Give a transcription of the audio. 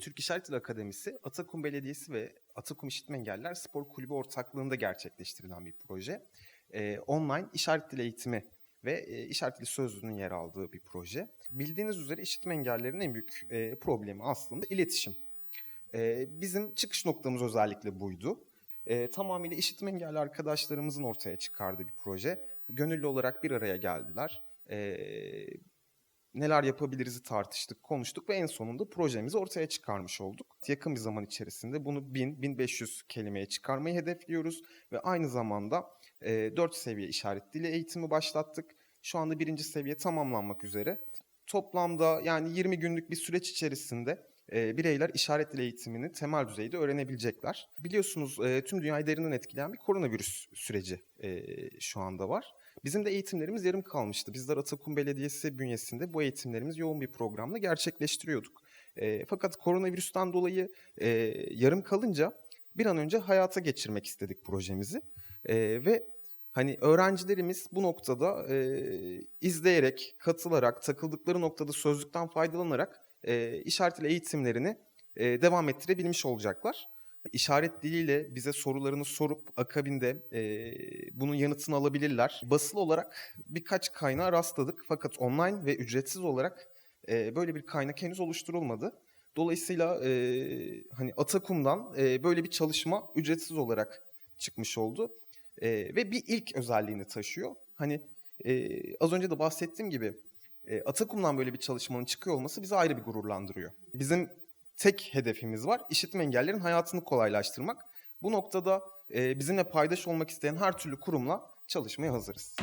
Türk İşaret Akademisi, Atakum Belediyesi ve Atakum İşitme Engelliler Spor Kulübü ortaklığında gerçekleştirilen bir proje. Ee, online işaret dili eğitimi ve e, işaret dili sözlüğünün yer aldığı bir proje. Bildiğiniz üzere işitme engellilerin en büyük e, problemi aslında iletişim. E, bizim çıkış noktamız özellikle buydu. E, tamamıyla işitme engelli arkadaşlarımızın ortaya çıkardığı bir proje. Gönüllü olarak bir araya geldiler. E, neler yapabiliriz'i tartıştık, konuştuk ve en sonunda projemizi ortaya çıkarmış olduk. Yakın bir zaman içerisinde bunu 1000-1500 kelimeye çıkarmayı hedefliyoruz ve aynı zamanda e, 4 seviye işaret dili eğitimi başlattık. Şu anda birinci seviye tamamlanmak üzere. Toplamda yani 20 günlük bir süreç içerisinde e, bireyler işaret dili eğitimini temel düzeyde öğrenebilecekler. Biliyorsunuz e, tüm dünyayı derinden etkileyen bir koronavirüs süreci e, şu anda var. Bizim de eğitimlerimiz yarım kalmıştı. Bizler Atakum Belediyesi bünyesinde bu eğitimlerimizi yoğun bir programla gerçekleştiriyorduk. E, fakat koronavirüsten dolayı e, yarım kalınca bir an önce hayata geçirmek istedik projemizi. E, ve hani öğrencilerimiz bu noktada e, izleyerek, katılarak, takıldıkları noktada sözlükten faydalanarak e, işaret eğitimlerini e, devam ettirebilmiş olacaklar. İşaret diliyle bize sorularını sorup akabinde e, bunun yanıtını alabilirler. Basılı olarak birkaç kaynağa rastladık fakat online ve ücretsiz olarak e, böyle bir kaynak henüz oluşturulmadı. Dolayısıyla e, hani Atakum'dan e, böyle bir çalışma ücretsiz olarak çıkmış oldu E, ve bir ilk özelliğini taşıyor. Hani e, az önce de bahsettiğim gibi e, Atakum'dan böyle bir çalışmanın çıkıyor olması bizi ayrı bir gururlandırıyor. Bizim tek hedefimiz var. İşitme engellerin hayatını kolaylaştırmak. Bu noktada e, bizimle paydaş olmak isteyen her türlü kurumla çalışmaya hazırız.